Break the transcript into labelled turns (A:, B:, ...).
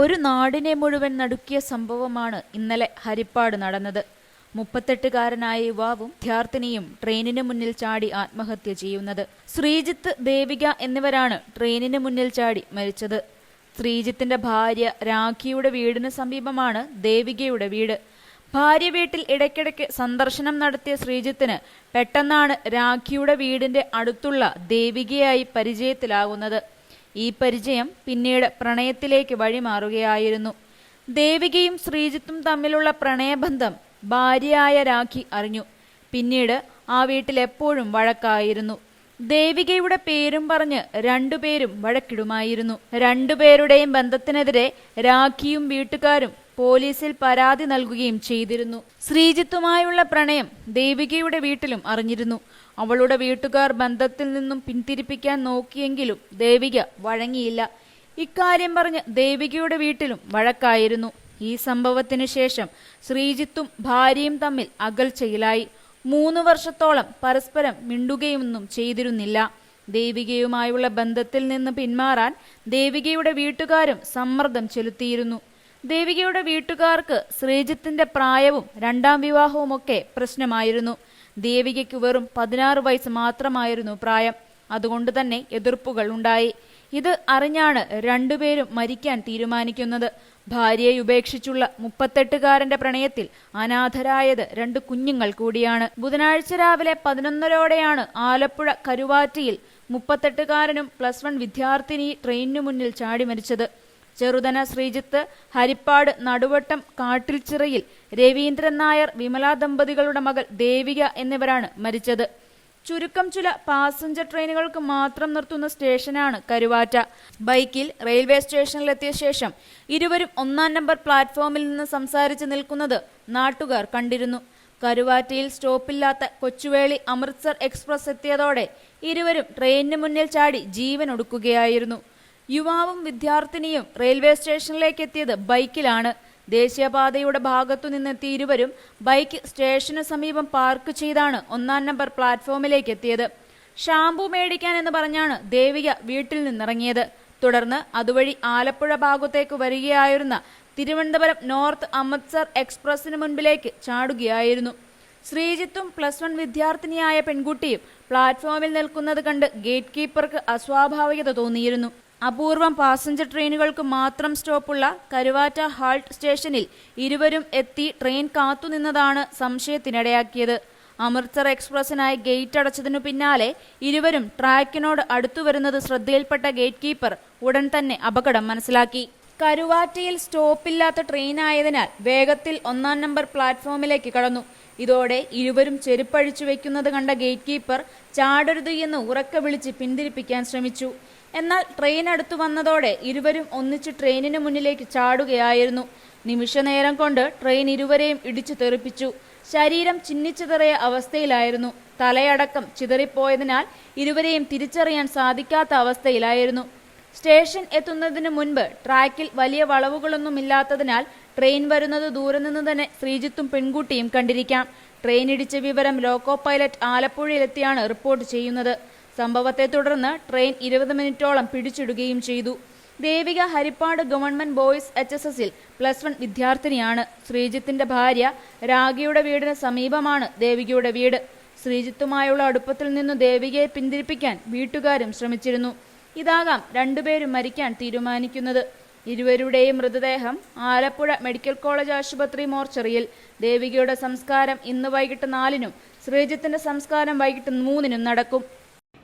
A: ഒരു നാടിനെ മുഴുവൻ നടുക്കിയ സംഭവമാണ് ഇന്നലെ ഹരിപ്പാട് നടന്നത്. മുപ്പത്തെട്ടുകാരനായ യുവാവും വിദ്യാർത്ഥിനിയും ട്രെയിനിന് മുന്നിൽ ചാടി ആത്മഹത്യ ചെയ്യുന്നത്. ശ്രീജിത്ത് ദേവിക എന്നിവരാണ് ട്രെയിനിന് മുന്നിൽ ചാടി മരിച്ചത്. ശ്രീജിത്തിന്റെ ഭാര്യ രാഖിയുടെ വീടിന് സമീപമാണ് ദേവികയുടെ വീട്. ഭാര്യ വീട്ടിൽ ഇടയ്ക്കിടയ്ക്ക് സന്ദർശനം നടത്തിയ ശ്രീജിത്തിന് പെട്ടെന്നാണ് രാഖിയുടെ വീടിന്റെ അടുത്തുള്ള ദേവികയായി പരിചയത്തിലാകുന്നത്. ഈ പരിചയം പിന്നീട് പ്രണയത്തിലേക്ക് വഴിമാറുകയായിരുന്നു. ദേവികയും ശ്രീജിത്തും തമ്മിലുള്ള പ്രണയബന്ധം ഭാര്യയായ രാഖി അറിഞ്ഞു. പിന്നീട് ആ വീട്ടിൽ എപ്പോഴും വഴക്കായിരുന്നു. ദേവികയുടെ പേരും പറഞ്ഞ് രണ്ടുപേരും വഴക്കിടുമായിരുന്നു. രണ്ടുപേരുടെയും ബന്ധത്തിനെതിരെ രാഖിയും വീട്ടുകാരും പോലീസിൽ പരാതി നൽകുകയും ചെയ്തിരുന്നു. ശ്രീജിത്തുമായുള്ള പ്രണയം ദേവികയുടെ വീട്ടിലും അറിഞ്ഞിരുന്നു. അവളുടെ വീട്ടുകാർ ബന്ധത്തിൽ നിന്നും പിന്തിരിപ്പിക്കാൻ നോക്കിയെങ്കിലും ദേവിക വഴങ്ങിയില്ല. ഇക്കാര്യം പറഞ്ഞ് ദേവികയുടെ വീട്ടിലും വഴക്കായിരുന്നു. ഈ സംഭവത്തിന് ശേഷം ശ്രീജിത്തും ഭാര്യയും തമ്മിൽ അകൽച്ചയിലായി. മൂന്ന് വർഷത്തോളം പരസ്പരം മിണ്ടുകയൊന്നും ചെയ്തിരുന്നില്ല. ദേവികയുമായുള്ള ബന്ധത്തിൽ നിന്ന് പിന്മാറാൻ ദേവികയുടെ വീട്ടുകാരും സമ്മർദ്ദം ചെലുത്തിയിരുന്നു. ദേവികയുടെ വീട്ടുകാർക്ക് ശ്രീജിത്തിന്റെ പ്രായവും രണ്ടാം വിവാഹവുമൊക്കെ പ്രശ്നമായിരുന്നു. ദേവികയ്ക്ക് വെറും പതിനാറ് വയസ്സ് മാത്രമായിരുന്നു പ്രായം. അതുകൊണ്ട് തന്നെ എതിർപ്പുകൾ ഉണ്ടായി. ഇത് അറിഞ്ഞാണ് രണ്ടുപേരും മരിക്കാൻ തീരുമാനിക്കുന്നത്. ഭാര്യയെ ഉപേക്ഷിച്ചുള്ള മുപ്പത്തെട്ടുകാരന്റെ പ്രണയത്തിൽ അനാഥരായത് രണ്ട് കുഞ്ഞുങ്ങൾ കൂടിയാണ്. ബുധനാഴ്ച രാവിലെ പതിനൊന്നരോടെയാണ് ആലപ്പുഴ കരുവാറ്റിയിൽ മുപ്പത്തെട്ടുകാരനും പ്ലസ് വൺ വിദ്യാർത്ഥിനി ട്രെയിനിനു മുന്നിൽ ചാടി മരിച്ചത്. ചെറുതന ശ്രീജിത്ത് ഹരിപ്പാട് നടുവട്ടം കാട്ടിൽച്ചിറയിൽ രവീന്ദ്രൻ നായർ വിമല ദമ്പതികളുടെ മകൾ ദേവിക എന്നിവരാണ് മരിച്ചത്. ചുരുക്കം ചില പാസഞ്ചർ ട്രെയിനുകൾക്ക് മാത്രം നിർത്തുന്ന സ്റ്റേഷനാണ് കരുവാറ്റ. ബൈക്കിൽ റെയിൽവേ സ്റ്റേഷനിലെത്തിയ ശേഷം ഇരുവരും ഒന്നാം നമ്പർ പ്ലാറ്റ്ഫോമിൽ നിന്ന് സംസാരിച്ച് നിൽക്കുന്നത് നാട്ടുകാർ കണ്ടിരുന്നു. കരുവാറ്റയിൽ സ്റ്റോപ്പില്ലാത്ത കൊച്ചുവേളി അമൃത്സർ എക്സ്പ്രസ് എത്തിയതോടെ ഇരുവരും ട്രെയിനിന് മുന്നിൽ ചാടി ജീവൻ ഒടുക്കുകയായിരുന്നു യുവാവും വിദ്യാർത്ഥിനിയും റെയിൽവേ സ്റ്റേഷനിലേക്ക് എത്തിയത് ബൈക്കിലാണ്. ദേശീയപാതയുടെ ഭാഗത്തു നിന്നെത്തിയ ഇരുവരും ബൈക്ക് സ്റ്റേഷന് സമീപം പാർക്ക് ചെയ്താണ് ഒന്നാം നമ്പർ പ്ലാറ്റ്ഫോമിലേക്ക് എത്തിയത്. ഷാംപൂ മേടിക്കാൻ എന്ന് പറഞ്ഞാണ് ദേവിക വീട്ടിൽ നിന്നിറങ്ങിയത്. തുടർന്ന് അതുവഴി ആലപ്പുഴ ഭാഗത്തേക്ക് വരികയായിരുന്ന തിരുവനന്തപുരം നോർത്ത് അമൃത്സർ എക്സ്പ്രസിന് മുൻപിലേക്ക് ചാടുകയായിരുന്നു. ശ്രീജിത്തും പ്ലസ് വൺ വിദ്യാർത്ഥിനിയായ പെൺകുട്ടിയും പ്ലാറ്റ്ഫോമിൽ നിൽക്കുന്നത് കണ്ട് ഗേറ്റ് കീപ്പർക്ക് അസ്വാഭാവികത തോന്നിയിരുന്നു. അപൂർവം പാസഞ്ചർ ട്രെയിനുകൾക്ക് മാത്രം സ്റ്റോപ്പുള്ള കരുവാറ്റ ഹാൾട്ട് സ്റ്റേഷനിൽ ഇരുവരും എത്തി ട്രെയിൻ കാത്തുനിന്നതാണ് സംശയത്തിനിടയാക്കിയത്. അമൃത്സർ എക്സ്പ്രസിനായി ഗേറ്റ് അടച്ചതിനു പിന്നാലെ ഇരുവരും ട്രാക്കിനോട് അടുത്തു വരുന്നത് ശ്രദ്ധയിൽപ്പെട്ട ഗേറ്റ് കീപ്പർ ഉടൻ തന്നെ അപകടം മനസ്സിലാക്കി. കരുവാറ്റയിൽ സ്റ്റോപ്പില്ലാത്ത ട്രെയിനായതിനാൽ വേഗത്തിൽ ഒന്നാം നമ്പർ പ്ലാറ്റ്ഫോമിലേക്ക് കടന്നു. ഇതോടെ ഇരുവരും ചെരുപ്പഴിച്ചു വെക്കുന്നത് കണ്ട ഗേറ്റ് കീപ്പർ ചാടരുത് എന്ന് ഉറക്കെ വിളിച്ച് പിന്തിരിപ്പിക്കാൻ ശ്രമിച്ചു. എന്നാൽ ട്രെയിൻ അടുത്തു വന്നതോടെ ഇരുവരും ഒന്നിച്ച് ട്രെയിനിന് മുന്നിലേക്ക് ചാടുകയായിരുന്നു. നിമിഷനേരം കൊണ്ട് ട്രെയിൻ ഇരുവരെയും ഇടിച്ചു തെറിപ്പിച്ചു. ശരീരം ചിന്നിച്ചിതറിയ അവസ്ഥയിലായിരുന്നു. തലയടക്കം ചിതറിപ്പോയതിനാൽ ഇരുവരെയും തിരിച്ചറിയാൻ സാധിക്കാത്ത അവസ്ഥയിലായിരുന്നു. സ്റ്റേഷൻ എത്തുന്നതിന് മുൻപ് ട്രാക്കിൽ വലിയ വളവുകളൊന്നുമില്ലാത്തതിനാൽ ട്രെയിൻ വരുന്നത് ദൂരെ നിന്ന് തന്നെ ശ്രീജിത്തും പെൺകുട്ടിയും കണ്ടിരിക്കാം. ട്രെയിൻ ഇടിച്ച വിവരം ലോക്കോ പൈലറ്റ് ആലപ്പുഴയിലെത്തിയാണ് റിപ്പോർട്ട് ചെയ്യുന്നത്. സംഭവത്തെ തുടർന്ന് ട്രെയിൻ ഇരുപത് മിനിറ്റോളം പിടിച്ചിടുകയും ചെയ്തു. Devika Harippad government boys H S എസിൽ പ്ലസ് വൺ വിദ്യാർത്ഥിനിയാണ്. ശ്രീജിത്തിന്റെ ഭാര്യ രാഗിയുടെ വീടിന് സമീപമാണ് ദേവികയുടെ വീട്. ശ്രീജിത്തുമായുള്ള അടുപ്പത്തിൽ നിന്നു ദേവികയെ പിന്തിരിപ്പിക്കാൻ വീട്ടുകാരും ശ്രമിച്ചിരുന്നു. ഇതാകാം രണ്ടുപേരും മരിക്കാൻ തീരുമാനിക്കുന്നത്. ഇരുവരുടെയും മൃതദേഹം ആലപ്പുഴ മെഡിക്കൽ കോളേജ് ആശുപത്രി മോർച്ചറിയിൽ. ദേവികയുടെ സംസ്കാരം ഇന്ന് വൈകിട്ട് നാലിനും ശ്രീജിത്തിന്റെ സംസ്കാരം വൈകിട്ട് മൂന്നിനും നടക്കും.